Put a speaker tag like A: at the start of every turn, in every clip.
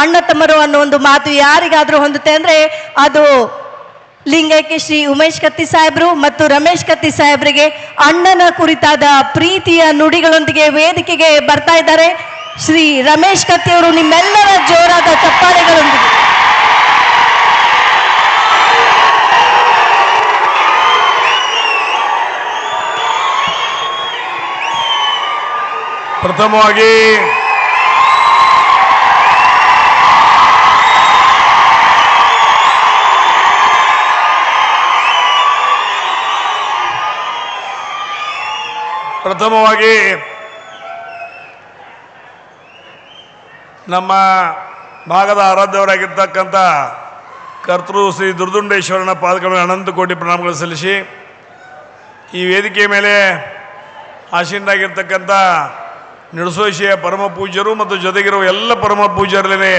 A: ಅಣ್ಣ ತಮ್ಮರು ಅನ್ನೋ ಒಂದು ಮಾತು ಯಾರಿಗಾದ್ರೂ ಹೊಂದುತ್ತೆ ಅಂದ್ರೆ ಅದು ಲಿಂಗೈಕ್ಯ ಶ್ರೀ ಉಮೇಶ್ ಕತ್ತಿ ಸಾಹೇಬ್ರು ಮತ್ತು ರಮೇಶ್ ಕತ್ತಿ ಸಾಹೇಬ್ರಿಗೆ ಅಣ್ಣನ ಕುರಿತಾದ ಪ್ರೀತಿಯ ನುಡಿಗಳೊಂದಿಗೆ ವೇದಿಕೆಗೆ ಬರ್ತಾ ಇದ್ದಾರೆ. ಶ್ರೀ ರಮೇಶ್ ಕತ್ತಿ ಅವರು ನಿಮ್ಮೆಲ್ಲರ ಜೋರಾದ ಚಪ್ಪಾಳೆಗಳೊಂದಿಗೆ.
B: ಪ್ರಥಮವಾಗಿ ಪ್ರಥಮವಾಗಿ ನಮ್ಮ ಭಾಗದ ಆರಾಧ್ಯವರಾಗಿರ್ತಕ್ಕಂಥ ಕರ್ತೃ ಶ್ರೀ ದುರ್ದುಂಡೇಶ್ವರನ ಪಾದಗಳಿಗೆ ಅನಂತ ಕೋಟಿ ಪ್ರಣಾಮಗಳು ಸಲ್ಲಿಸಿ ಈ ವೇದಿಕೆಯ ಮೇಲೆ ಆಸೀನರಾಗಿರ್ತಕ್ಕಂಥ ನಿಡಸೋಶಿಯ ಪರಮ ಪೂಜ್ಯರು ಮತ್ತು ಜೊತೆಗಿರುವ ಎಲ್ಲ ಪರಮ ಪೂಜ್ಯರಲ್ಲೇ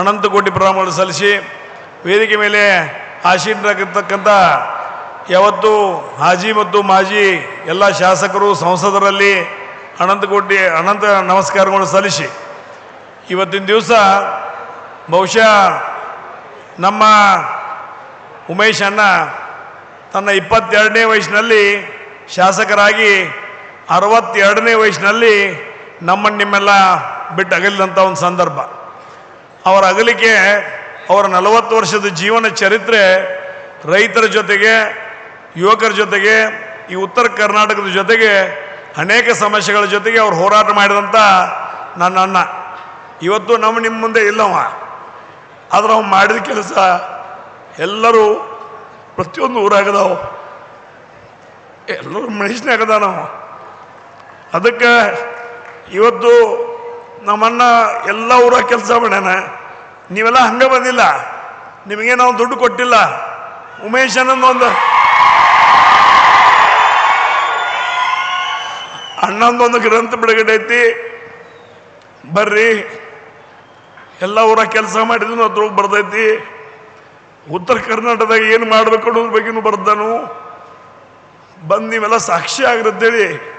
B: ಅನಂತ ಕೋಟಿ ಪ್ರಣಾಮಗಳು ಸಲ್ಲಿಸಿ ವೇದಿಕೆ ಮೇಲೆ ಆಶೀರ್ವಾಗಿರ್ತಕ್ಕಂಥ ಯಾವತ್ತು ಹಾಜಿ ಮತ್ತು ಮಾಜಿ ಎಲ್ಲ ಶಾಸಕರು, ಸಂಸದರಲ್ಲಿ ಅನಂತ ಕೋಟಿ ಅನಂತ ನಮಸ್ಕಾರಗಳು ಸಲ್ಲಿಸಿ. ಇವತ್ತಿನ ದಿವಸ ಬಹುಶಃ ನಮ್ಮ ಉಮೇಶ್ ಅಣ್ಣ ತನ್ನ ಇಪ್ಪತ್ತೆರಡನೇ ವಯಸ್ಸಿನಲ್ಲಿ ಶಾಸಕರಾಗಿ, ಅರವತ್ತೆರಡನೇ ವಯಸ್ಸಿನಲ್ಲಿ ನಮ್ಮನ್ನು ನಿಮ್ಮೆಲ್ಲ ಬಿಟ್ಟು ಅಗಲಿದಂಥ ಒಂದು ಸಂದರ್ಭ. ಅವರ ಅಗಲಿಕೆ, ಅವರ ನಲವತ್ತು ವರ್ಷದ ಜೀವನ ಚರಿತ್ರೆ ರೈತರ ಜೊತೆಗೆ, ಯುವಕರ ಜೊತೆಗೆ, ಈ ಉತ್ತರ ಕರ್ನಾಟಕದ ಜೊತೆಗೆ, ಅನೇಕ ಸಮಸ್ಯೆಗಳ ಜೊತೆಗೆ ಅವ್ರು ಹೋರಾಟ ಮಾಡಿದಂಥ ನನ್ನ ಅಣ್ಣ. ಇವತ್ತು ನಮ್ಮ ನಿಮ್ಮ ಮುಂದೆ ಇಲ್ಲವ. ಆದ್ರೆ ಅವ್ನು ಮಾಡಿದ ಕೆಲಸ ಎಲ್ಲರೂ ಪ್ರತಿಯೊಂದು ಊರಾಗದವು. ಎಲ್ಲರೂ ಮನುಷ್ಯನಾಗದ ನಾವು. ಅದಕ್ಕೆ ಇವತ್ತು ನಮ್ಮಣ್ಣ ಎಲ್ಲ ಊರ ಕೆಲಸ ಮಾಡ್ಯಾನ. ನೀವೆಲ್ಲ ಹಂಗೆ ಬಂದಿಲ್ಲ. ನಿಮಗೆ ನಾವು ದುಡ್ಡು ಕೊಟ್ಟಿಲ್ಲ. ಉಮೇಶ್ ಅನ್ನೊಂದು ಒಂದು ಅಣ್ಣಂದೊಂದು ಗ್ರಂಥ ಬಿಡುಗಡೆ ಐತಿ. ಬರ್ರಿ. ಎಲ್ಲ ಊರ ಕೆಲಸ ಮಾಡಿದ್ರು ಅದ್ರೊಳಗೆ ಬರ್ದೈತಿ. ಉತ್ತರ ಕರ್ನಾಟಕದಾಗ ಏನು ಮಾಡ್ಬೇಕು ಅನ್ನೋದ್ರ ಬಗ್ಗೆನೂ ಬರ್ದನು. ಬಂದು ನೀವೆಲ್ಲ ಸಾಕ್ಷಿ ಆಗಿರುತ್ತೇಳಿ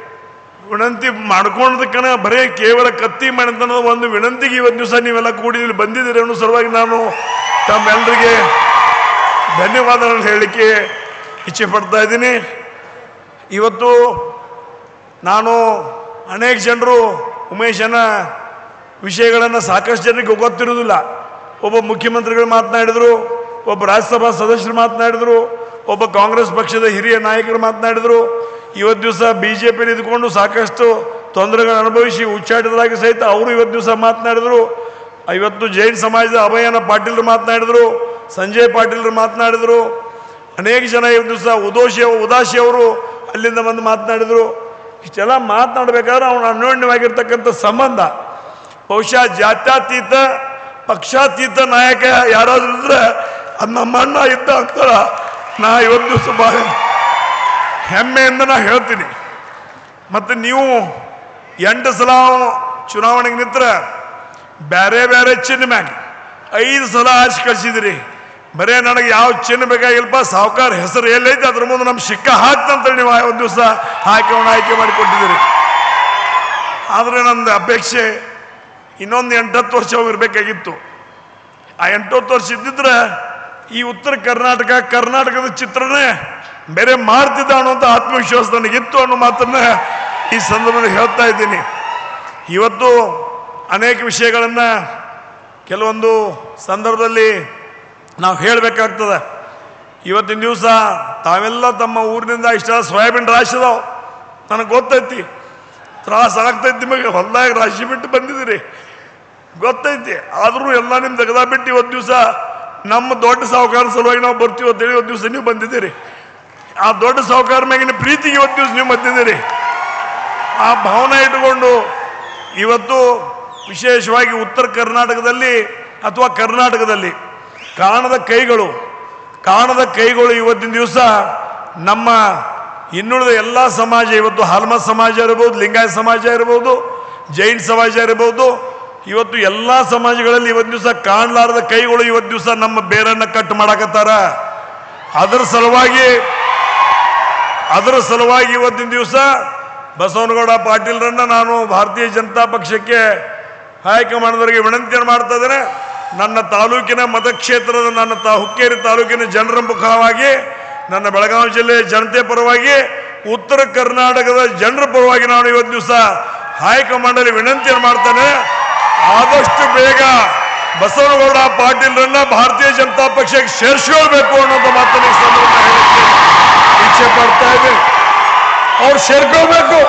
B: ವಿನಂತಿ ಮಾಡ್ಕೊಂಡದಕ್ಕನ ಬರೇ ಕೇವಲ ಕತ್ತಿ ಮಾಡಿದ ಒಂದು ವಿನಂತಿಗೆ ಇವತ್ತು ದಿವಸ ನೀವೆಲ್ಲ ಕೂಡಿ ಇಲ್ಲಿ ಬಂದಿದ್ದೀರಿ ಅನ್ನೋ ಸಲುವಾಗಿ ನಾನು ತಮ್ಮೆಲ್ಲರಿಗೆ ಧನ್ಯವಾದಗಳನ್ನು ಹೇಳಲಿಕ್ಕೆ ಇಚ್ಛೆ ಪಡ್ತಾ ಇದ್ದೀನಿ. ಇವತ್ತು ನಾನು ಅನೇಕ ಜನರು ಉಮೇಶನ ವಿಷಯಗಳನ್ನು ಸಾಕಷ್ಟು ಜನರಿಗೆ ಗೊತ್ತಿರೋದಿಲ್ಲ ಒಬ್ಬ ಮುಖ್ಯಮಂತ್ರಿಗಳು ಮಾತನಾಡಿದರು, ಒಬ್ಬ ರಾಜ್ಯಸಭಾ ಸದಸ್ಯರು ಮಾತನಾಡಿದರು, ಒಬ್ಬ ಕಾಂಗ್ರೆಸ್ ಪಕ್ಷದ ಹಿರಿಯ ನಾಯಕರು ಮಾತನಾಡಿದರು ಇವತ್ತು ದಿವಸ ಬಿ ಜೆ ಪಿ ಇದ್ಕೊಂಡು ಸಾಕಷ್ಟು ತೊಂದರೆಗಳನ್ನು ಅನುಭವಿಸಿ ಉಚ್ಚಾಟದಾಗಿ ಸಹಿತ ಅವರು ಇವತ್ತು ದಿವಸ ಮಾತನಾಡಿದರು. ಇವತ್ತು ಜೈನ್ ಸಮಾಜದ ಅಭಯನ ಪಾಟೀಲ್ರು ಮಾತನಾಡಿದರು, ಸಂಜಯ್ ಪಾಟೀಲ್ರು ಮಾತನಾಡಿದರು. ಅನೇಕ ಜನ ಇವತ್ತು ದಿವಸ ಉದೋಶಿ ಉದಾಸಿ ಅವರು ಅಲ್ಲಿಂದ ಬಂದು ಮಾತನಾಡಿದರು. ಇಷ್ಟೆಲ್ಲ ಮಾತನಾಡಬೇಕಾದ್ರೆ ಅವನ ಅನ್ಯೋನ್ಯವಾಗಿರ್ತಕ್ಕಂಥ ಸಂಬಂಧ. ಬಹುಶಃ ಜಾತ್ಯಾತೀತ, ಪಕ್ಷಾತೀತ ನಾಯಕ ಯಾರಾದ್ರೂ ಇದ್ರೆ ಅದು ನಮ್ಮ ಅಣ್ಣ ಇದ್ದ ಅಂತ ನಾ ಇವತ್ತು ದಿವಸ ಭಾಳ ಹೆಮ್ಮೆಯಿಂದ ನಾ ಹೇಳ್ತೀನಿ. ಮತ್ತು ನೀವು ಎಂಟು ಸಲ ಚುನಾವಣೆಗೆ ನಿಂತ್ರ ಬೇರೆ ಬೇರೆ ಚಿನ್ನ ಮ್ಯಾಗ ಐದು ಸಲ ಆರಿಸಿ ಕಳಿಸಿದಿರಿ. ಬರೇ ನನಗೆ ಯಾವ ಚಿನ್ನ ಬೇಕಾಗಿಲ್ಪ ಸಾವುಕಾರ ಹೆಸರು ಎಲ್ಲೈತೆ, ಅದ್ರ ಮುಂದೆ ನಮ್ಮ ಹಾಕ್ತ ಹಾಕ್ತಂತೇಳಿ ನೀವು ಒಂದು ದಿವಸ ಅವನು ಆಯ್ಕೆ ಮಾಡಿಕೊಟ್ಟಿದ್ದೀರಿ. ಆದರೆ ನಂದು ಅಪೇಕ್ಷೆ ಇನ್ನೊಂದು ಎಂಟತ್ತು ವರ್ಷ ಹೋಗಿರ್ಬೇಕಾಗಿತ್ತು ಆ ಎಂಟತ್ತು ವರ್ಷ ಇದ್ದಿದ್ರೆ ಈ ಉತ್ತರ ಕರ್ನಾಟಕ, ಕರ್ನಾಟಕದ ಚಿತ್ರನೇ ಬೇರೆ ಮಾಡ್ತಿದ್ದ ಅಂತ ಆತ್ಮವಿಶ್ವಾಸ ನನಗಿತ್ತು ಅನ್ನೋ ಮಾತನ್ನ ಈ ಸಂದರ್ಭದಲ್ಲಿ ಹೇಳ್ತಾ ಇದ್ದೀನಿ. ಇವತ್ತು ಅನೇಕ ವಿಷಯಗಳನ್ನು ಕೆಲವೊಂದು ಸಂದರ್ಭದಲ್ಲಿ ನಾವು ಹೇಳಬೇಕಾಗ್ತದೆ. ಇವತ್ತಿನ ದಿವಸ ತಾವೆಲ್ಲ ತಮ್ಮ ಊರಿನಿಂದ ಇಷ್ಟ ಸೋಯಾಬೀನ್ ರಾಶಿ ನನಗೆ ಗೊತ್ತೈತಿ. ತ್ರಾಸ ಆಗ್ತೈತಿ ನಿಮಗೆ, ಹೊಲ್ದಾಗ ರಾಶಿ ಬಿಟ್ಟು ಬಂದಿದ್ದೀರಿ. ಗೊತ್ತೈತಿ. ಆದರೂ ಎಲ್ಲ ನಿಮ್ಮ ತೆಗೆದ ಬಿಟ್ಟು ಇವತ್ತು ದಿವಸ ನಮ್ಮ ದೊಡ್ಡ ಸಾಹುಕಾರ ಸಲುವಾಗಿ ನಾವು ಬರ್ತೀವಿ ಅಂತೇಳಿ ಇವತ್ತು ದಿವಸ ನೀವು ಬಂದಿದ್ದೀರಿ. ಆ ದೊಡ್ಡ ಸಾಹುಕಾರ ಮ್ಯಾಗಿನ ಪ್ರೀತಿ ಇವತ್ತು ದಿವಸ ನೀವು ಮತ್ತಿದ್ದೀರಿ. ಆ ಭಾವನೆ ಇಟ್ಟುಕೊಂಡು ಇವತ್ತು ವಿಶೇಷವಾಗಿ ಉತ್ತರ ಕರ್ನಾಟಕದಲ್ಲಿ ಅಥವಾ ಕರ್ನಾಟಕದಲ್ಲಿ ಕಾಣದ ಕೈಗಳು ಕಾಣದ ಕೈಗಳು ಇವತ್ತಿನ ದಿವಸ ನಮ್ಮ ಇನ್ನುಳಿದ ಎಲ್ಲ ಸಮಾಜ, ಇವತ್ತು ಹಲ್ಮ ಸಮಾಜ ಇರ್ಬೋದು, ಲಿಂಗಾಯತ ಸಮಾಜ ಇರ್ಬೋದು, ಜೈನ್ ಸಮಾಜ ಇರ್ಬೋದು, ಇವತ್ತು ಎಲ್ಲ ಸಮಾಜಗಳಲ್ಲಿ ಇವತ್ತು ದಿವಸ ಕಾಣಲಾರದ ಕೈಗಳು ಇವತ್ತು ದಿವಸ ನಮ್ಮ ಬೇರನ್ನ ಕಟ್ ಮಾಡಕತ್ತಾರ. ಅದರ ಸಲುವಾಗಿ ಅದರ ಸಲುವಾಗಿ ಇವತ್ತಿನ ದಿವಸ ಬಸವನಗೌಡ ಪಾಟೀಲ್ರನ್ನ ನಾನು ಭಾರತೀಯ ಜನತಾ ಪಕ್ಷಕ್ಕೆ ಹೈಕಮಾಂಡ್ದವರಿಗೆ ವಿನಂತಿಯನ್ನು ಮಾಡ್ತಾ ಇದ್ದೇನೆ. ನನ್ನ ತಾಲೂಕಿನ ಮತಕ್ಷೇತ್ರದ ನನ್ನ ತಾ, ಹುಕ್ಕೇರಿ ತಾಲೂಕಿನ ಜನರ ಮುಖವಾಗಿ, ನನ್ನ ಬೆಳಗಾವಿ ಜಿಲ್ಲೆಯ ಜನತೆ ಪರವಾಗಿ, ಉತ್ತರ ಕರ್ನಾಟಕದ ಜನರ ಪರವಾಗಿ ನಾನು ಇವತ್ತು ದಿವಸ ಹೈಕಮಾಂಡಲ್ಲಿ ವಿನಂತಿಯನ್ನು ಮಾಡ್ತೇನೆ. ಆದಷ್ಟು ಬೇಗ ಬಸವನಗೌಡ ಪಾಟೀಲ್ರನ್ನ ಭಾರತೀಯ ಜನತಾ ಪಕ್ಷಕ್ಕೆ ಸೇರಿಸ್ಕೊಳ್ಬೇಕು ಅನ್ನೋದು ಮಾತನ್ನು ಸಂದರ್ಭ ಇಚ್ಛೆ ಪಡ್ತಾ ಇದ್ದೀನಿ ಅವ್ರು ಸೇರ್ಕೋಬೇಕು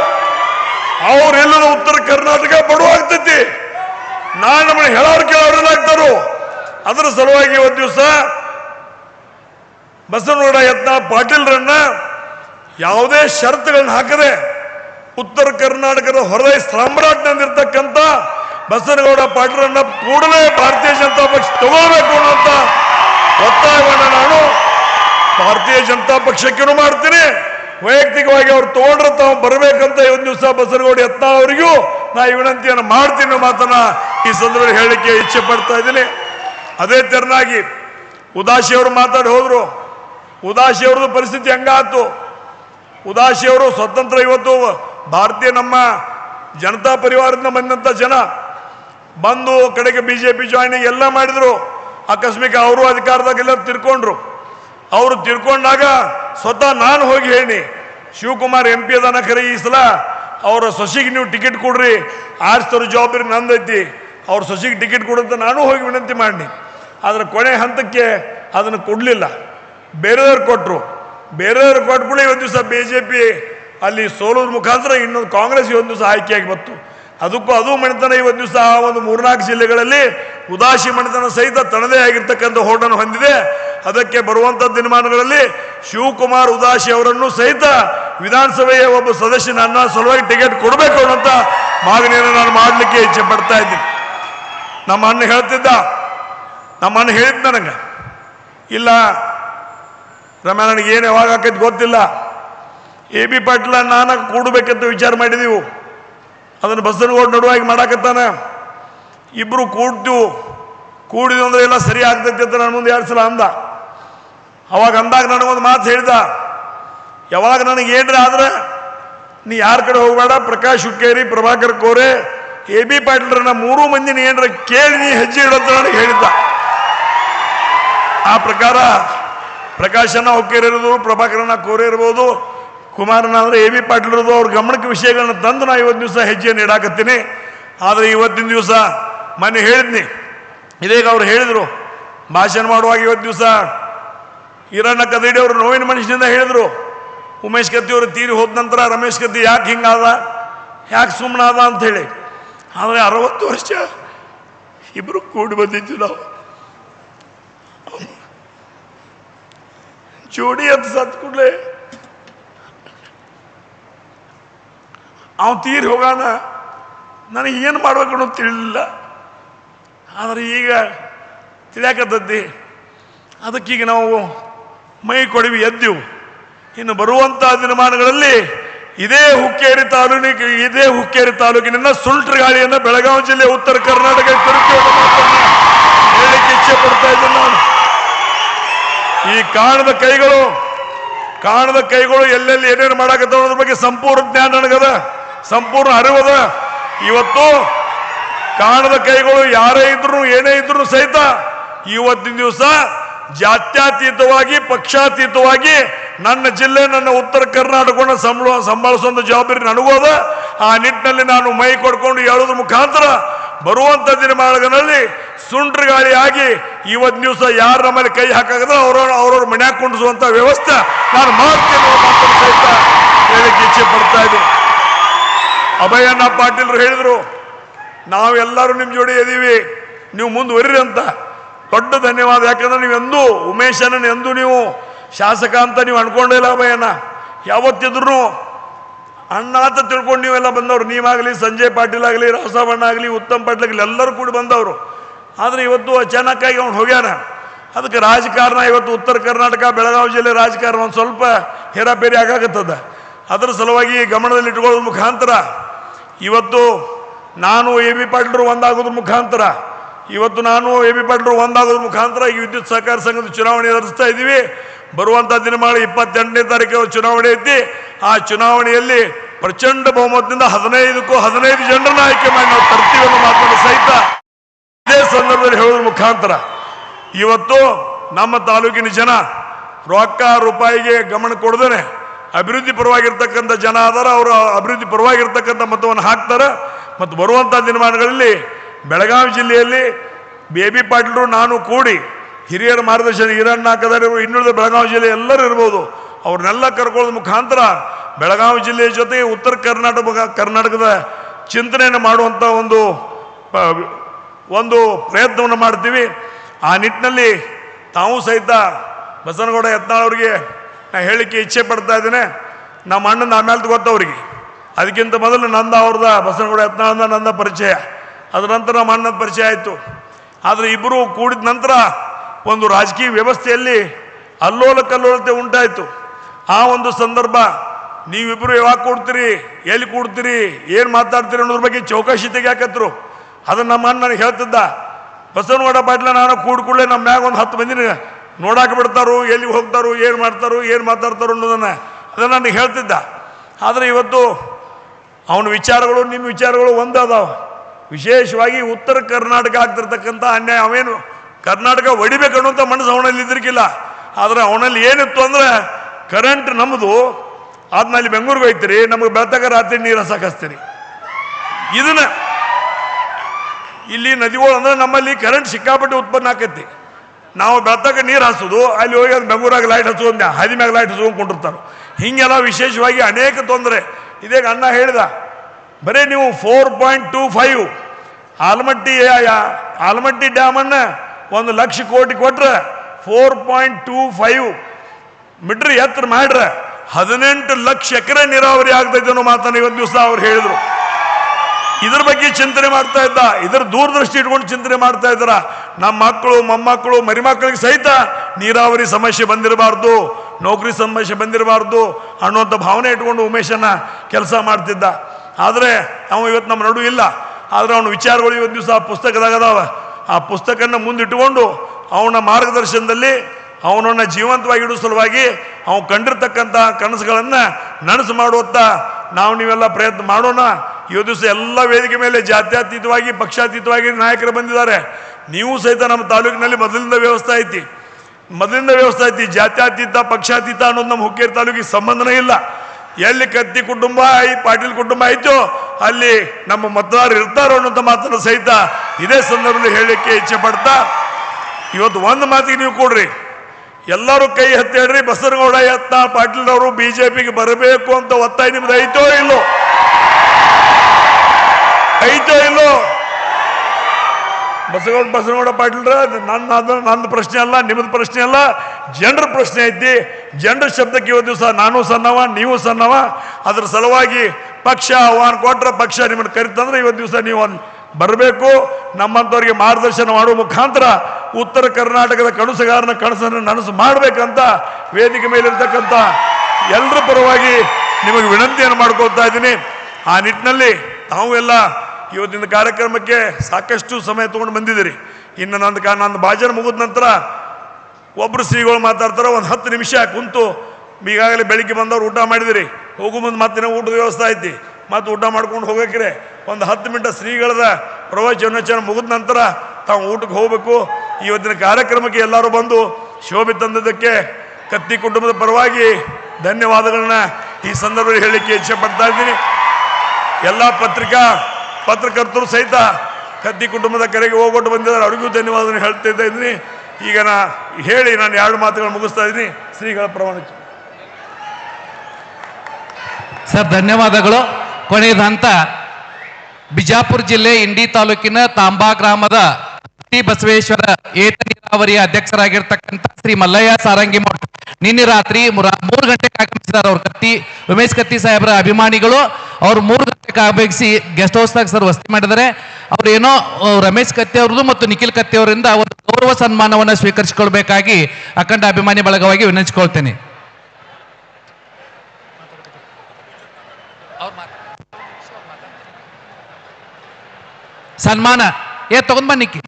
B: ಅವ್ರೆಲ್ಲರ ಉತ್ತರ ಕರ್ನಾಟಕ ಬಡವಾಗ್ತೈತಿ. ನಾನು ನಮ್ಮನ್ನ ಹೇಳೋರು ಕೇಳೋರು ಅದರ ಸಲುವಾಗಿ ಒಂದು ದಿವಸ ಬಸವನಗೌಡ ಯತ್ನ ಪಾಟೀಲ್ರನ್ನ ಯಾವುದೇ ಷರತ್ತುಗಳನ್ನ ಹಾಕದೆ ಉತ್ತರ ಕರ್ನಾಟಕದ ಹೊರದೈ ಸಾಮ್ರಾಟ್ನಂದಿರ್ತಕ್ಕಂಥ ಬಸವನಗೌಡ ಪಾಟೀಲರನ್ನ ಕೂಡಲೇ ಭಾರತೀಯ ಜನತಾ ಪಕ್ಷ ತಗೋಬೇಕು ಅನ್ನುವಂಥ ಒತ್ತಾಯವನ್ನು ನಾನು ಭಾರತೀಯ ಜನತಾ ಪಕ್ಷಕ್ಕೂ ಮಾಡ್ತೀನಿ. ವೈಯಕ್ತಿಕವಾಗಿ ಅವ್ರು ತಗೊಂಡ್ರೆ ತಾವು ಬರಬೇಕಂತ ಇವತ್ತು ದಿವಸ ಬಸನಗೌಡ ಎತ್ತ ಅವರಿಗೂ ನಾ ಈ ವಿನಂತಿಯನ್ನು ಮಾಡ್ತೀನಿ ಮಾತನ್ನ ಈ ಸಂದರ್ಭದಲ್ಲಿ ಹೇಳಿಕೆ ಇಚ್ಛೆ ಪಡ್ತಾ ಇದ್ದೀನಿ. ಅದೇ ತೆರನಾಗಿ ಉದಾಸಿ ಅವರು ಮಾತಾಡಿ ಹೋದ್ರು. ಉದಾಸಿ ಅವ್ರದ್ದು ಪರಿಸ್ಥಿತಿ ಹಂಗಾತು. ಉದಾಸಿ ಅವರು ಸ್ವತಂತ್ರ ಇವತ್ತು ಭಾರತೀಯ ನಮ್ಮ ಜನತಾ ಪರಿವಾರದಿಂದ ಬಂದಂಥ ಜನ. ಬಂದು ಕಡೆಗೆ ಬಿ ಜೆ ಪಿ ಜಾಯ್ನಿಂಗ್ ಎಲ್ಲ ಮಾಡಿದ್ರು. ಆಕಸ್ಮಿಕ ಅವರು ಅಧಿಕಾರದಾಗೆಲ್ಲ ತಿರ್ಕೊಂಡ್ರು. ಅವರು ತಿರ್ಕೊಂಡಾಗ ಸ್ವತಃ ನಾನು ಹೋಗಿ ಹೇಳಿ, ಶಿವಕುಮಾರ್ ಎಂ ಪಿ ಅದಾನ ಖರೆ ಈ ಸಲ, ಅವರ ಸೊಸಿಗೆ ನೀವು ಟಿಕೆಟ್ ಕೊಡ್ರಿ, ಆರಿಸ್ತವ್ರ ಜವಾಬ್ದಾರಿ ನಂದೈತಿ. ಅವ್ರ ಸೊಸಿಗೆ ಟಿಕೆಟ್ ಕೊಡಂತ ನಾನು ಹೋಗಿ ವಿನಂತಿ ಮಾಡಿ ಆದರೆ ಕೊನೆ ಹಂತಕ್ಕೆ ಅದನ್ನು ಕೊಡಲಿಲ್ಲ. ಬೇರೆಯವ್ರು ಕೊಟ್ಟರು ಬೇರೆಯವ್ರು ಕೊಟ್ಬಿಡಿ ಒಂದು ದಿವಸ ಬಿ ಜೆ ಪಿ ಅಲ್ಲಿ ಸೋಲೋದ್ರ ಮುಖಾಂತರ ಇನ್ನೊಂದು ಕಾಂಗ್ರೆಸ್ ಒಂದು ದಿವಸ ಆಯ್ಕೆಯಾಗಿ ಬಂತು. ಅದಕ್ಕೂ ಅದು ಮಣಿತನ ಇವತ್ತು ದಿವಸ ಆ ಒಂದು ಮೂರ್ನಾಲ್ಕು ಜಿಲ್ಲೆಗಳಲ್ಲಿ ಉದಾಸಿ ಮಣಿತನ ಸಹಿತ ತನ್ನದೇ ಆಗಿರ್ತಕ್ಕಂಥ ಹೋಟನ್ನು ಹೊಂದಿದೆ. ಅದಕ್ಕೆ ಬರುವಂಥ ದಿನಮಾನಗಳಲ್ಲಿ ಶಿವಕುಮಾರ್ ಉದಾಸಿ ಅವರನ್ನು ಸಹಿತ ವಿಧಾನಸಭೆಯ ಒಬ್ಬ ಸದಸ್ಯ ನನ್ನ ಸಲುವಾಗಿ ಟಿಕೆಟ್ ಕೊಡಬೇಕು ಅನ್ನೋಂಥ ಮಾಗಣಿಯನ್ನು ನಾನು ಮಾಡಲಿಕ್ಕೆ ಇಚ್ಛೆ ಪಡ್ತಾ ಇದ್ದೀನಿ. ನಮ್ಮ ಅಣ್ಣ ಹೇಳ್ತಿದ್ದ ನಮ್ಮ ಅಣ್ಣ ಹೇಳಿದ್ ನನಗೆ, ಇಲ್ಲ ರಮ್ಯ ಏನು ಯಾವಾಗ ಹಾಕೈತಿ ಗೊತ್ತಿಲ್ಲ. ಎ ಬಿ ಪಾಟೀಲ ನಾನು ಕೂಡಬೇಕಂತ ವಿಚಾರ ಮಾಡಿದೀವು. ಅದನ್ನು ಬಸವನಗೌಡ ನಡುವಾಗಿ ಮಾಡಾಕತ್ತಾನೆ. ಇಬ್ರು ಕೂಡ್ದು ಕೂಡಿದ್ವು ಅಂದ್ರೆ ಎಲ್ಲ ಸರಿ ಆಗ್ತೈತಿ ಅಂತ ನನ್ನ ಮುಂದೆ ಎರಡು ಸಲ ಅಂದ. ಅವಾಗ ಅಂದಾಗ ನನಗೊಂದು ಮಾತು ಹೇಳಿದ. ಯಾವಾಗ ನನಗೆ ಏನ್ರ ಆದ್ರೆ ನೀ ಯಾರ ಕಡೆ ಹೋಗಬೇಡ, ಪ್ರಕಾಶ್ ಹುಕ್ಕೇರಿ, ಪ್ರಭಾಕರ್ ಕೋರೆ, ಎ ಬಿ ಪಾಟೀಲ್ರನ್ನ ಮೂರು ಮಂದಿ ನೀ ಏನ್ರ ಕೇಳಿ ನೀ ಹೆಜ್ಜೆ ಇಡೋದು ನನಗೆ ಹೇಳಿದ್ದ. ಆ ಪ್ರಕಾರ ಪ್ರಕಾಶನ ಹುಕ್ಕೇರಿ ಪ್ರಭಾಕರನ್ನ ಪ್ರಭಾಕರನ ಕೋರೆ ಇರ್ಬೋದು ಕುಮಾರನ ಎ ಬಿ ಪಾಟೀಲ್ ಇರೋದು ಅವ್ರ ಗಮನಕ್ಕೆ ವಿಷಯಗಳನ್ನ ತಂದು ನಾ ಇವತ್ತು ದಿವಸ ಹೆಜ್ಜೆಯನ್ನು ಇಡಾಕತ್ತೀನಿ. ಆದರೆ ಇವತ್ತಿನ ದಿವಸ ಮೊನ್ನೆ ಹೇಳಿದ್ನಿ. ಇದೀಗ ಅವ್ರು ಹೇಳಿದರು. ಭಾಷಣ ಮಾಡುವಾಗ ಇವತ್ತು ದಿವಸ ಹಿರಣ್ಣ ಕದಡಿ ಅವರು ನೋವಿನ ಮನುಷ್ಯನಿಂದ ಹೇಳಿದರು. ಉಮೇಶ್ ಕತ್ತಿ ಅವರು ತೀರಿ ಹೋದ ನಂತರ ರಮೇಶ್ ಕತ್ತಿ ಯಾಕೆ ಹಿಂಗಾದ? ಯಾಕೆ ಸುಮ್ಮನಾದ ಹೇಳಿ. ಆದರೆ ಅರವತ್ತು ವರ್ಷ ಇಬ್ಬರು ಕೂಡಿ ಬಂದಿದ್ವಿ ನಾವು. ಜೋಡಿ ಅಂತ ಸತ್ ಅವ ತೀರಿ ಹೋಗಾನ. ನನಗೆ ಏನು ಮಾಡ್ಬೇಕು ಅನ್ನೋದು ತಿಳಿಲಿಲ್ಲ. ಆದರೆ ಈಗ ತಿಳಿಯಾಕದ್ದದ್ದಿ ಅದಕ್ಕೀಗ ನಾವು ಮೈ ಕೊಡವಿ ಎದ್ದೆವು. ಇನ್ನು ಬರುವಂಥ ದಿನಮಾನಗಳಲ್ಲಿ ಇದೇ ಹುಕ್ಕೇರಿ ತಾಲೂಕಿಗೆ, ಇದೇ ಹುಕ್ಕೇರಿ ತಾಲೂಕಿನಿಂದ ಸುಲ್ಟ್ರ ಗಾಳಿಯನ್ನು ಬೆಳಗಾವಿ ಜಿಲ್ಲೆ, ಉತ್ತರ ಕರ್ನಾಟಕ ಹೇಳಲಿಕ್ಕೆ ಇಚ್ಛೆ ಪಡ್ತಾ ಇದ್ದೇನೆ ನಾನು. ಈ ಕಾಣದ ಕೈಗಳು ಕಾಣದ ಕೈಗಳು ಎಲ್ಲೆಲ್ಲಿ ಏನೇನು ಅನ್ನೋದ್ರ ಬಗ್ಗೆ ಸಂಪೂರ್ಣ ಜ್ಞಾನ ನನಗದ. ಸಂಪೂರ್ಣ ಅರಿವದ. ಇವತ್ತು ಕಾಣದ ಕೈಗಳು ಯಾರೇ ಇದ್ರು, ಏನೇ ಇದ್ರು ಸಹಿತ ಇವತ್ತಿನ ದಿವಸ ಜಾತ್ಯತೀತವಾಗಿ, ಪಕ್ಷಾತೀತವಾಗಿ ನನ್ನ ಜಿಲ್ಲೆ, ನನ್ನ ಉತ್ತರ ಕರ್ನಾಟಕವನ್ನು ಸಂಬಳ, ಸಂಭಾಳಿಸುವಂತ ಜವಾಬ್ದಾರಿ ನನಗೋದ ಆ ನಿಟ್ಟಿನಲ್ಲಿ ನಾನು ಮೈ ಕೊಡ್ಕೊಂಡು ಹೇಳೋದ್ರ ಮುಖಾಂತರ ಬರುವಂತ ದಿನಮಾನಗಳಲ್ಲಿ ಸುಂಟ್ರ ಗಾಳಿ ಆಗಿ ಇವತ್ತು ದಿವಸ ಯಾರು ನಮ್ಮಲ್ಲಿ ಕೈ ಹಾಕಾಗದ್ರೆ ಅವ್ರ ಅವ್ರವ್ರ ಮನ್ಯಾಗ ಕುಂಡಿಸುವಂತ ವ್ಯವಸ್ಥೆ ನಾನು ಮಾಡ್ತೀನಿ ಸಹಿತ ಹೇಳಿಕ್ಕೆ ಇಚ್ಛೆ ಪಡ್ತಾ ಇದ್ದೀನಿ. ಅಭಯಣ್ಣ ಪಾಟೀಲ್ರು ಹೇಳಿದ್ರು, ನಾವೆಲ್ಲರೂ ನಿಮ್ಮ ಜೋಡಿ ಇದೀವಿ, ನೀವು ಮುಂದುವರಿರಿ ಅಂತ. ದೊಡ್ಡ ಧನ್ಯವಾದ. ಯಾಕಂದ್ರೆ ನೀವು ಎಂದೂ ಉಮೇಶನನ್ನು ಎಂದೂ ನೀವು ಶಾಸಕ ಅಂತ ನೀವು ಅನ್ಕೊಂಡಿಲ್ಲ ಅಭಯಣ್ಣ ಯಾವತ್ತಿದ್ರು ಅಣ್ಣ. ಅಂತ ತಿಳ್ಕೊಂಡು ನೀವೆಲ್ಲ ಬಂದವರು. ನೀವಾಗಲಿ, ಸಂಜಯ್ ಪಾಟೀಲ್ ಆಗಲಿ, ರಾಸವಣ್ಣ ಆಗಲಿ, ಉತ್ತಮ್ ಪಾಟೀಲ್ ಆಗಲಿ, ಎಲ್ಲರೂ ಕೂಡ ಬಂದವರು. ಆದರೆ ಇವತ್ತು ಅಚಾನಕ್ಕಾಗಿ ಅವ್ನು ಹೋಗ್ಯಾನ. ಅದಕ್ಕೆ ರಾಜಕಾರಣ ಇವತ್ತು ಉತ್ತರ ಕರ್ನಾಟಕ, ಬೆಳಗಾವಿ ಜಿಲ್ಲೆ ರಾಜಕಾರಣ ಒಂದು ಸ್ವಲ್ಪ ಹೇರಾಪೇರಿ ಆಗಾಕತ್ತದ. ಅದರ ಸಲುವಾಗಿ ಗಮನದಲ್ಲಿ ಇಟ್ಕೊಳ್ಳೋದ್ರ ಮುಖಾಂತರ ಇವತ್ತು ನಾನು ಎ ಬಿ ಪಾಟೀಲ್ರು ಒಂದಾಗೋದ್ರ ಮುಖಾಂತರ, ಇವತ್ತು ನಾನು ಎ ಬಿ ಪಾಟೀಲ್ರು ಒಂದಾಗೋದ್ರ ಮುಖಾಂತರ ಈ ವಿದ್ಯುತ್ ಸಹಕಾರ ಸಂಘದ ಚುನಾವಣೆ ಎದುರಿಸ್ತಾ ಇದ್ದೀವಿ. ಬರುವಂಥ ದಿನಮಾನ ಇಪ್ಪತ್ತೆಂಟನೇ ತಾರೀಕು ಚುನಾವಣೆ ಐತಿ. ಆ ಚುನಾವಣೆಯಲ್ಲಿ ಪ್ರಚಂಡ ಬಹುಮತದಿಂದ ಹದಿನೈದಕ್ಕೂ ಹದಿನೈದು ಜನರನ್ನು ಆಯ್ಕೆ ಮಾಡಿ ನಾವು ತರ್ತೀವಿ ಮಾತನ್ನು ಸಹಿತ ಇದೇ ಸಂದರ್ಭದಲ್ಲಿ ಹೇಳೋದ್ರ ಮುಖಾಂತರ. ಇವತ್ತು ನಮ್ಮ ತಾಲೂಕಿನ ಜನ ರೊಕ್ಕ ರೂಪಾಯಿಗೆ ಗಮನ ಕೊಡದೇನೆ. ಅಭಿವೃದ್ಧಿ ಪರವಾಗಿರ್ತಕ್ಕಂಥ ಜನ ಆದರೆ ಅವರು ಅಭಿವೃದ್ಧಿ ಪರವಾಗಿರ್ತಕ್ಕಂಥ ಮತವನ್ನು ಹಾಕ್ತಾರೆ. ಮತ್ತು ಬರುವಂಥ ದಿನಮಾನಗಳಲ್ಲಿ ಬೆಳಗಾವಿ ಜಿಲ್ಲೆಯಲ್ಲಿ ಬೇಬಿ ಪಾಟೀಲರು, ನಾನು ಕೂಡಿ ಹಿರಿಯರ ಮಾರ್ಗದರ್ಶನ ಹಿರಣ್ಣ ಕದರಿರು, ಇನ್ನುಳಿದ ಬೆಳಗಾವಿ ಜಿಲ್ಲೆ ಎಲ್ಲರೂ ಇರ್ಬೋದು, ಅವ್ರನ್ನೆಲ್ಲ ಕರ್ಕೊಳ್ಳೋದ್ರ ಮುಖಾಂತರ ಬೆಳಗಾವಿ ಜಿಲ್ಲೆಯ ಜೊತೆಗೆ ಉತ್ತರ ಕರ್ನಾಟಕ, ಕರ್ನಾಟಕದ ಚಿಂತನೆಯನ್ನು ಮಾಡುವಂಥ ಒಂದು ಒಂದು ಪ್ರಯತ್ನವನ್ನು ಮಾಡ್ತೀವಿ. ಆ ನಿಟ್ಟಿನಲ್ಲಿ ತಾವು ಸಹಿತ ಬಸನಗೌಡ ಯತ್ನಾಳ್ ಅವರಿಗೆ ನಾ ಹೇಳಿಕೆ ಇಚ್ಛೆ ಪಡ್ತಾ ಇದ್ದೇನೆ. ನಮ್ಮ ಅಣ್ಣನ ಆಮೇಲೆ ಗೊತ್ತವ್ರಿಗೆ ಅದಕ್ಕಿಂತ ಮೊದಲು ನಂದ ಅವ್ರದ ಬಸನಗೌಡ ಯತ್ನಾಳಂದ ನಂದ ಪರಿಚಯ. ಅದರ ನಂತರ ನಮ್ಮ ಅಣ್ಣನ ಪರಿಚಯ ಆಯಿತು. ಆದರೆ ಇಬ್ಬರು ಕೂಡಿದ ನಂತರ ಒಂದು ರಾಜಕೀಯ ವ್ಯವಸ್ಥೆಯಲ್ಲಿ ಅಲ್ಲೋಲ ಕಲ್ಲೋಲತೆ ಉಂಟಾಯಿತು. ಆ ಒಂದು ಸಂದರ್ಭ ನೀವಿಬ್ಬರು ಯಾವಾಗ ಕೊಡ್ತೀರಿ, ಎಲ್ಲಿ ಕೂಡ್ತೀರಿ, ಏನು ಮಾತಾಡ್ತೀರಿ ಅನ್ನೋದ್ರ ಬಗ್ಗೆ ಚೌಕಾಶಿ ತೆಗಿಯಾಕತ್ರು ಅದನ್ನು ನಮ್ಮ ಅಣ್ಣ ನನಗೆ ಹೇಳ್ತಿದ್ದ ಬಸವನಗೌಡ ಪಾಟ್ಲ, ನಾನು ಕೂಡ್ಕೊಳ್ಳೆ ನಮ್ಮ ಮ್ಯಾಗ ಒಂದು ಹತ್ತು ಮಂದಿನ ನೋಡಾಕ ಬಿಡ್ತಾರೋ ಎಲ್ಲಿ ಹೋಗ್ತಾರೋ, ಏನು ಮಾಡ್ತಾರೋ, ಏನು ಮಾತಾಡ್ತಾರೋ ಅನ್ನೋದನ್ನು ಅದನ್ನು ನನಗೆ ಹೇಳ್ತಿದ್ದ. ಆದರೆ ಇವತ್ತು ಅವನ ವಿಚಾರಗಳು ನಿಮ್ಮ ವಿಚಾರಗಳು ಒಂದೇ ಅದಾವ ವಿಶೇಷವಾಗಿ ಉತ್ತರ ಕರ್ನಾಟಕ ಆಗ್ತಿರ್ತಕ್ಕಂಥ ಅನ್ಯಾಯ, ಅವೇನು ಕರ್ನಾಟಕ ಒಡಿಬೇಕು ಅನ್ನುವಂಥ ಮನಸ್ಸು ಅವನಲ್ಲಿ ಇದ್ರಿಕಿಲ್ಲ ಆದರೆ ಅವನಲ್ಲಿ ಏನಿತ್ತು ಅಂದ್ರೆ ಕರೆಂಟ್ ನಮ್ಮದು ಆದ್ಮೇಲೆ ಬೆಂಗಳೂರಿಗೆ ಹೋಗ್ತೀರಿ ನಮಗೆ ಬೆಳತಕ ರಾತ್ರಿ ನೀರು ಹಸ್ತೀರಿ ಇದನ್ನ ಇಲ್ಲಿ ನದಿಗಳು ಅಂದ್ರೆ ನಮ್ಮಲ್ಲಿ ಕರೆಂಟ್ ಸಿಕ್ಕಾಪಟ್ಟೆ ಉತ್ಪನ್ನ ಆಕೈತಿ. ನಾವು ಬೆತ್ತಕ್ಕೆ ನೀರು ಹಸೋದು, ಅಲ್ಲಿ ಹೋಗಿ ಅದು ಬೆಂಗಳೂರಾಗ ಲೈಟ್ ಹಚ್ಚುವಂತ ಹದಿ ಮ್ಯಾಗ ಲೈಟ್ ಹಚ್ಕೊಂಡು ಕೊಂಡಿರ್ತಾರೆ. ಹಿಂಗೆಲ್ಲ ವಿಶೇಷವಾಗಿ ಅನೇಕ ತೊಂದರೆ. ಇದೇ ಅಣ್ಣ ಹೇಳಿದ, ಬರೀ ನೀವು four point two five Almatti Almatti ಡ್ಯಾಮನ್ನು ಒಂದು ಲಕ್ಷ ಕೋಟಿ ಕೊಟ್ರೆ four point two five metre ಎತ್ತರ ಮಾಡ್ರೆ ಹದಿನೆಂಟು ಲಕ್ಷ ಎಕರೆ ನೀರಾವರಿ ಆಗ್ತೈತೆ ಅನ್ನೋ ಮಾತನ್ನು ಇವತ್ತು ದಿವಸ ಅವ್ರು ಹೇಳಿದ್ರು. ಇದ್ರ ಬಗ್ಗೆ ಚಿಂತನೆ ಮಾಡ್ತಾ ಇದ್ದ, ಇದ್ರ ದೂರದೃಷ್ಟಿ ಇಟ್ಕೊಂಡು ಚಿಂತನೆ ಮಾಡ್ತಾ ಇದ್ದಾರ ನಮ್ಮ ಮಕ್ಕಳು, ಮೊಮ್ಮಕ್ಕಳು ಮರಿಮಕ್ಕಳಿಗೆ ಸಹಿತ ನೀರಾವರಿ ಸಮಸ್ಯೆ ಬಂದಿರಬಾರ್ದು, ನೌಕರಿ ಸಮಸ್ಯೆ ಬಂದಿರಬಾರ್ದು ಅನ್ನುವಂಥ ಭಾವನೆ ಇಟ್ಕೊಂಡು ಉಮೇಶನ ಕೆಲಸ ಮಾಡ್ತಿದ್ದ. ಆದರೆ ಅವ ಇವತ್ತು ನಮ್ಮ ನಡು ಇಲ್ಲ. ಆದರೆ ಅವನ ವಿಚಾರಗಳು ಇವತ್ತು ದಿವಸ ಆ ಪುಸ್ತಕದಾಗ ಅದಾವ. ಆ ಪುಸ್ತಕನ ಮುಂದಿಟ್ಟುಕೊಂಡು ಅವನ ಮಾರ್ಗದರ್ಶನದಲ್ಲಿ ಅವನನ್ನು ಜೀವಂತವಾಗಿ ಇಡೋ ಸಲುವಾಗಿ ಅವನು ಕಂಡಿರ್ತಕ್ಕಂಥ ಕನಸುಗಳನ್ನು ನನಸು ಮಾಡುವತ್ತ ನಾವು ನೀವೆಲ್ಲ ಪ್ರಯತ್ನ ಮಾಡೋಣ. ಈ ದಿವಸ ಎಲ್ಲ ವೇದಿಕೆ ಮೇಲೆ ಜಾತ್ಯತೀತವಾಗಿ, ಪಕ್ಷಾತೀತವಾಗಿ ನಾಯಕರು ಬಂದಿದ್ದಾರೆ. ನೀವು ಸಹಿತ ನಮ್ಮ ತಾಲೂಕಿನಲ್ಲಿ ಮೊದಲಿಂದ ವ್ಯವಸ್ಥೆ ಐತಿ. ಮೊದಲಿಂದ ವ್ಯವಸ್ಥೆ ಐತಿ. ಜಾತ್ಯಾತೀತ, ಪಕ್ಷಾತೀತ ಅನ್ನೋದು ನಮ್ಮ ಹುಕ್ಕೇರಿ ತಾಲೂಕಿಗೆ ಸಂಬಂಧನೇ ಇಲ್ಲ. ಎಲ್ಲಿ ಕತ್ತಿ ಕುಟುಂಬ ಐ, ಪಾಟೀಲ್ ಕುಟುಂಬ ಆಯ್ತು ಅಲ್ಲಿ ನಮ್ಮ ಮತದಾರರು ಇರ್ತಾರೋ ಅನ್ನೋಂಥ ಮಾತನ್ನು ಸಹಿತ ಇದೇ ಸಂದರ್ಭದಲ್ಲಿ ಹೇಳಲಿಕ್ಕೆ ಇಚ್ಛೆ ಪಡ್ತಾ, ಇವತ್ತು ಒಂದು ಮಾತಿಗೆ ನೀವು ಕೊಡ್ರಿ. ಎಲ್ಲರೂ ಕೈ ಹತ್ತಿ ಬಸರಗೌಡ ಯತ್ನ ಪಾಟೀಲ್ ಅವರು ಬಿಜೆಪಿಗೆ ಬರಬೇಕು ಅಂತ ಒತ್ತಾಯ ನಿಮ್ದು ಐತೋ ಇಲ್ಲೋ? ಐತೋ ಇಲ್ಲೋ? ಬಸಗೌಡ ಬಸನಗೌಡ ಪಾಟೀಲ್ರ, ನನ್ನ, ಅದು ನನ್ನ ಪ್ರಶ್ನೆ ಅಲ್ಲ, ನಿಮ್ದು ಪ್ರಶ್ನೆ ಅಲ್ಲ, ಜನರ ಪ್ರಶ್ನೆ ಐತಿ. ಜನರ ಶಬ್ದಕ್ಕೆ ಇವತ್ತು ದಿವಸ ನಾನು ಸಣ್ಣವ, ನೀವು ಸಣ್ಣವ. ಅದ್ರ ಸಲುವಾಗಿ ಪಕ್ಷ, ಆಹ್ವಾನ ಕೊಟ್ರೆ ಪಕ್ಷ ನಿಮ್ಮನ್ನು ಕರಿತಂದ್ರೆ ಇವತ್ತು ದಿವಸ ನೀವು ಬರಬೇಕು. ನಮ್ಮಂಥವ್ರಿಗೆ ಮಾರ್ಗದರ್ಶನ ಮಾಡುವ ಮುಖಾಂತರ ಉತ್ತರ ಕರ್ನಾಟಕದ ಕನಸುಗಾರನ ಕನಸನ್ನು ನನಸು ಮಾಡಬೇಕಂತ ವೇದಿಕೆ ಮೇಲಿರ್ತಕ್ಕಂಥ ಎಲ್ಲರ ಪರವಾಗಿ ನಿಮಗೆ ವಿನಂತಿಯನ್ನು ಮಾಡ್ಕೊಳ್ತಾ ಇದ್ದೀನಿ. ಆ ನಿಟ್ಟಿನಲ್ಲಿ ತಾವು ಎಲ್ಲ ಇವತ್ತಿನ ಕಾರ್ಯಕ್ರಮಕ್ಕೆ ಸಾಕಷ್ಟು ಸಮಯ ತಗೊಂಡು ಬಂದಿದ್ದೀರಿ. ಇನ್ನು ನಂದು ಕಾ ನನ್ನ ಭಾಷಣ ಮುಗಿದ ನಂತರ ಒಬ್ಬರು ಶ್ರೀಗಳು ಮಾತಾಡ್ತಾರೆ, ಒಂದು ಹತ್ತು ನಿಮಿಷ ಕುಂತು ಈಗಾಗಲೇ ಬೆಳಿಗ್ಗೆ ಬಂದವ್ರು ಊಟ ಮಾಡಿದಿರಿ. ಹೋಗು ಮುಂದೆ ಮತ್ತಿನ ಊಟದ ವ್ಯವಸ್ಥೆ ಐತಿ. ಮತ್ತೆ ಊಟ ಮಾಡ್ಕೊಂಡು ಹೋಗ್ಬೇಕ್ರೆ. ಒಂದು ಹತ್ತು ಮಿನಿಟ್ ಶ್ರೀಗಳದ ಪ್ರವಚನ ಮುಗಿದ ನಂತರ ತಾವು ಊಟಕ್ಕೆ ಹೋಗಬೇಕು. ಇವತ್ತಿನ ಕಾರ್ಯಕ್ರಮಕ್ಕೆ ಎಲ್ಲರೂ ಬಂದು ಶೋಭೆ ತಂದದಕ್ಕೆ ಕತ್ತಿ ಕುಟುಂಬದ ಪರವಾಗಿ ಧನ್ಯವಾದಗಳನ್ನ ಈ ಸಂದರ್ಭದಲ್ಲಿ ಹೇಳಲಿಕ್ಕೆ ಇಚ್ಛೆ ಪಡ್ತಾ ಇದ್ದೀನಿ. ಎಲ್ಲ ಪತ್ರಿಕಾ, ಪತ್ರಕರ್ತರು ಸಹಿತ ಕತ್ತಿ ಕುಟುಂಬದ ಕರೆಗೆ ಹೋಗೊಟ್ಟು ಬಂದಿದ್ದಾರೆ. ಅವರಿಗೂ ಧನ್ಯವಾದ ಹೇಳ್ತಾ ಇದ್ದೀನಿ. ಈಗ ನಾ ಹೇಳಿ ನಾನು ಎರಡು ಮಾತುಗಳು ಮುಗಿಸ್ತಾ ಇದ್ದೀನಿ. ಶ್ರೀಗಳ ಪ್ರಮಾಣಕ್ಕೆ.
C: ಸರ್, ಧನ್ಯವಾದಗಳು. ಕೊನೆಯದ ಹಂತ ಬಿಜಾಪುರ ಜಿಲ್ಲೆ ಇಂಡಿ ತಾಲೂಕಿನ ತಾಂಬಾ ಗ್ರಾಮದ ಟಿ ಬಸವೇಶ್ವರ ಏತ ನೀರಾವರಿಯ ಅಧ್ಯಕ್ಷರಾಗಿರ್ತಕ್ಕಂಥ ಶ್ರೀ ಮಲ್ಲಯ್ಯ ಸಾರಂಗಿ ನಿನ್ನೆ ರಾತ್ರಿ ಮುರ- ಗಂಟೆಗೆ ಆಗಮಿಸಿದ್ದಾರೆ ಅವ್ರ ಕತ್ತಿ. ಉಮೇಶ್ ಕತ್ತಿ ಸಾಹೇಬರ ಅಭಿಮಾನಿಗಳು ಅವ್ರು ಮೂರು ಗಂಟೆಗೆ ಆಗಮಿಸಿ ಗೆಸ್ಟ್ ಹೌಸ್ದಾಗ ಸರ್ ವಸತಿ ಮಾಡಿದ್ದಾರೆ. ಅವ್ರು ಏನೋ ರಮೇಶ್ ಕತ್ತಿ ಅವ್ರದ್ದು ಮತ್ತು ನಿಖಿಲ್ ಕತ್ತಿ ಅವರಿಂದ ಒಂದು ಗೌರವ ಸನ್ಮಾನವನ್ನು ಸ್ವೀಕರಿಸಿಕೊಳ್ಬೇಕಾಗಿ ಅಖಂಡ ಅಭಿಮಾನಿ ಬಳಗವಾಗಿ ವಿನಂತಿಸ್ಕೊಳ್ತೇನೆ. ಸನ್ಮಾನ. ಏ, ತಗೊಂಡ್ ಬನ್ನಿಕ್ಕಿ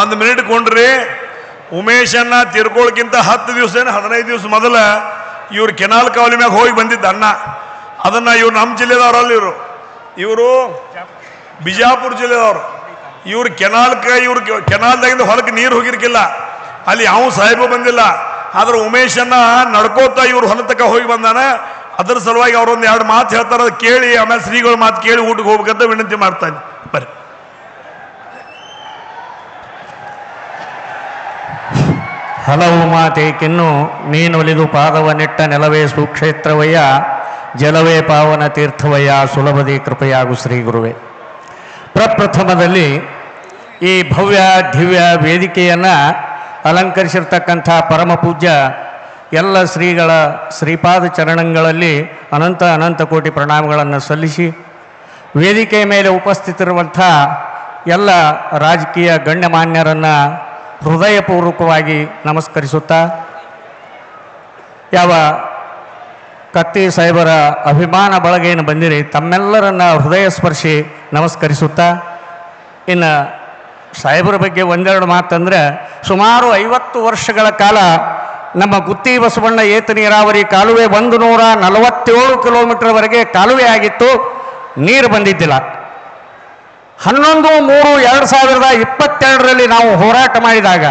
B: ಒಂದು ಮಿನಿಟ್ ಕೊಂಡ್ರಿ. ಉಮೇಶನ್ನ ತಿರ್ಕೊಳ್ಕಿಂತ ಹತ್ತು ದಿವಸ ಏನು ಹದಿನೈದು ದಿವಸ ಮೊದಲ ಇವ್ರು ಕೆನಾಲ್ ಕಾವಲಿ ಮ್ಯಾಗ ಹೋಗಿ ಬಂದಿದ್ದ ಅಣ್ಣ. ಅದನ್ನ ಇವ್ರು ನಮ್ಮ ಜಿಲ್ಲೆದವ್ರಲ್ಲ ಇವರು. ಇವರು ಬಿಜಾಪುರ ಜಿಲ್ಲೆದವರು. ಇವ್ರು ಕೆನಾಲ್ಕ ಇವ್ರು ಕೆನಾಲ್ದಾಗಿಂದ ಹೊಲಕ್ಕೆ ನೀರು ಹೋಗಿರ್ಕಿಲ್ಲ. ಅಲ್ಲಿ ಯಾವ ಸಾಹೇಬು ಬಂದಿಲ್ಲ. ಆದ್ರೆ ಉಮೇಶನ್ನ ನಡ್ಕೋತಾ ಇವ್ರು ಹೊಲತಕ್ಕ ತಕ ಹೋಗಿ ಬಂದಾನ. ಅದರ ಸಲುವಾಗಿ ಅವರೊಂದು ಎರಡು ಮಾತು ಹೇಳ್ತಾರ ಕೇಳಿ, ಆಮೇಲೆ ಶ್ರೀಗಳ ಮಾತು ಕೇಳಿ ಊಟಕ್ಕೆ ಹೋಗ್ಬೇಕಂತ ವಿನಂತಿ ಮಾಡ್ತಾನೆ. ಬರ್ರಿ.
D: ಹಲವು ಮಾತೇಕಿನ್ನು ನೀನೊಲಿದು ಪಾದವನಿಟ್ಟ ನೆಲವೇ ಸುಕ್ಷೇತ್ರವಯ್ಯ, ಜಲವೇ ಪಾವನ ತೀರ್ಥವಯ್ಯ, ಸುಲಭದಿ ಕೃಪೆಯಾಗು ಶ್ರೀ ಗುರುವೆ. ಪ್ರಪ್ರಥಮದಲ್ಲಿ ಈ ಭವ್ಯ, ದಿವ್ಯ ವೇದಿಕೆಯನ್ನು ಅಲಂಕರಿಸಿರ್ತಕ್ಕಂಥ ಪರಮ ಪೂಜ್ಯ ಎಲ್ಲ ಶ್ರೀಗಳ ಶ್ರೀಪಾದ ಚರಣಗಳಲ್ಲಿ ಅನಂತ ಅನಂತ ಕೋಟಿ ಪ್ರಣಾಮಗಳನ್ನು ಸಲ್ಲಿಸಿ ವೇದಿಕೆಯ ಮೇಲೆ ಉಪಸ್ಥಿತಿರುವಂಥ ಎಲ್ಲ ರಾಜಕೀಯ ಗಣ್ಯಮಾನ್ಯರನ್ನು ಹೃದಯಪೂರ್ವಕವಾಗಿ ನಮಸ್ಕರಿಸುತ್ತಾ, ಯಾವ ಕತ್ತಿ ಸಾಹೇಬರ ಅಭಿಮಾನ ಬಳಗ ಏನು ಬಂದಿರಿ, ತಮ್ಮೆಲ್ಲರನ್ನ ಹೃದಯ ಸ್ಪರ್ಶಿ ನಮಸ್ಕರಿಸುತ್ತಾ, ಇನ್ನು ಸಾಹೇಬರ ಬಗ್ಗೆ ಒಂದೆರಡು ಮಾತಂದರೆ, ಸುಮಾರು ಐವತ್ತು ವರ್ಷಗಳ ಕಾಲ ನಮ್ಮ ಗುತ್ತಿ ಬಸವಣ್ಣ ಏತ ನೀರಾವರಿ ಕಾಲುವೆ ಒಂದು ನೂರ ನಲವತ್ತೇಳು ಕಿಲೋಮೀಟರ್ವರೆಗೆ ಕಾಲುವೆ ಆಗಿತ್ತು. ನೀರು ಬಂದಿದ್ದಿಲ್ಲ. ಹನ್ನೊಂದು, ಮೂರು, ಎರಡು ಸಾವಿರದ ಇಪ್ಪತ್ತೆರಡರಲ್ಲಿ ನಾವು ಹೋರಾಟ ಮಾಡಿದಾಗ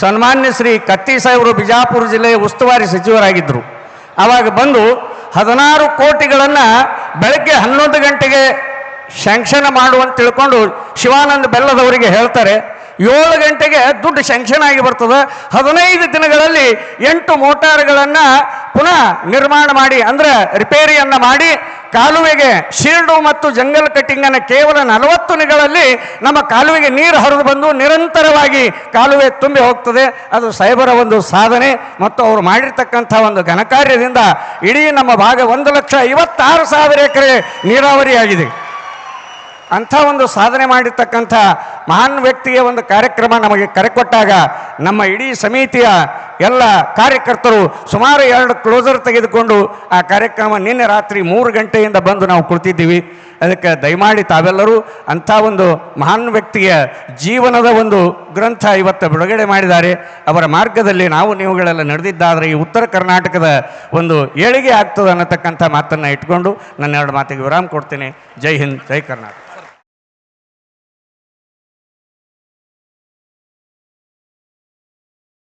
D: ಸನ್ಮಾನ್ಯ ಶ್ರೀ ಕತ್ತಿ ಸಾಹೇಬರು ಬಿಜಾಪುರ ಜಿಲ್ಲೆಯ ಉಸ್ತುವಾರಿ ಸಚಿವರಾಗಿದ್ದರು. ಆವಾಗ ಬಂದು ಹದಿನಾರು ಕೋಟಿಗಳನ್ನು ಬೆಳಗ್ಗೆ ಹನ್ನೊಂದು ಗಂಟೆಗೆ ಶಾಂಕ್ಷನ್ ಮಾಡುವಂತ ತಿಳ್ಕೊಂಡು ಶಿವಾನಂದ ಬೆಲ್ಲದವರಿಗೆ ಹೇಳ್ತಾರೆ ಏಳು ಗಂಟೆಗೆ ದುಡ್ಡು ಶಂಕ್ಷನ್ ಆಗಿ ಬರ್ತದೆ. ಹದಿನೈದು ದಿನಗಳಲ್ಲಿ ಎಂಟು ಮೋಟಾರ್ಗಳನ್ನು ಪುನಃ ನಿರ್ಮಾಣ ಮಾಡಿ, ಅಂದ್ರೆ ರಿಪೇರಿಯನ್ನು ಮಾಡಿ, ಕಾಲುವೆಗೆ ಶೀಲ್ಡು ಮತ್ತು ಜಂಗಲ್ ಕಟ್ಟಿಂಗನ್ನು ಕೇವಲ ನಲವತ್ತು ದಿನಗಳಲ್ಲಿ ನಮ್ಮ ಕಾಲುವೆಗೆ ನೀರು ಹರಿದು ಬಂದು ನಿರಂತರವಾಗಿ ಕಾಲುವೆ ತುಂಬಿ ಹೋಗ್ತದೆ. ಅದು ಸೈಬರ ಒಂದು ಸಾಧನೆ ಮತ್ತು ಅವರು ಮಾಡಿರ್ತಕ್ಕಂಥ ಒಂದು ಘನಕಾರ್ಯದಿಂದ ಇಡೀ ನಮ್ಮ ಭಾಗ ಒಂದು ಲಕ್ಷ ಐವತ್ತಾರು ಸಾವಿರ ಎಕರೆ ನೀರಾವರಿಯಾಗಿದೆ. ಅಂಥ ಒಂದು ಸಾಧನೆ ಮಾಡಿರ್ತಕ್ಕಂಥ ಮಹಾನ್ ವ್ಯಕ್ತಿಯ ಒಂದು ಕಾರ್ಯಕ್ರಮ ನಮಗೆ ಕರೆ ಕೊಟ್ಟಾಗ ನಮ್ಮ ಇಡೀ ಸಮಿತಿಯ ಎಲ್ಲ ಕಾರ್ಯಕರ್ತರು ಸುಮಾರು ಎರಡು ಕ್ಲೋಸರ್ ತೆಗೆದುಕೊಂಡು ಆ ಕಾರ್ಯಕ್ರಮ ನಿನ್ನೆ ರಾತ್ರಿ ಮೂರು ಗಂಟೆಯಿಂದ ಬಂದು ನಾವು ಕುಳಿತಿದ್ದೀವಿ. ಅದಕ್ಕೆ ದಯಮಾಡಿ ತಾವೆಲ್ಲರೂ ಅಂಥ ಒಂದು ಮಹಾನ್ ವ್ಯಕ್ತಿಯ ಜೀವನದ ಒಂದು ಗ್ರಂಥ ಇವತ್ತು ಬಿಡುಗಡೆ ಮಾಡಿದ್ದಾರೆ. ಅವರ ಮಾರ್ಗದಲ್ಲಿ ನಾವು ನೀವುಗಳೆಲ್ಲ ನಡೆದಿದ್ದಾದರೆ ಈ ಉತ್ತರ ಕರ್ನಾಟಕದ ಒಂದು ಏಳಿಗೆ ಆಗ್ತದೆ ಅನ್ನತಕ್ಕಂಥ ಮಾತನ್ನು ಇಟ್ಕೊಂಡು ನನ್ನ ಎರಡು ಮಾತಿಗೆ ವಿರಾಮ ಕೊಡ್ತೀನಿ. ಜೈ ಹಿಂದ್, ಜೈ ಕರ್ನಾಟಕ.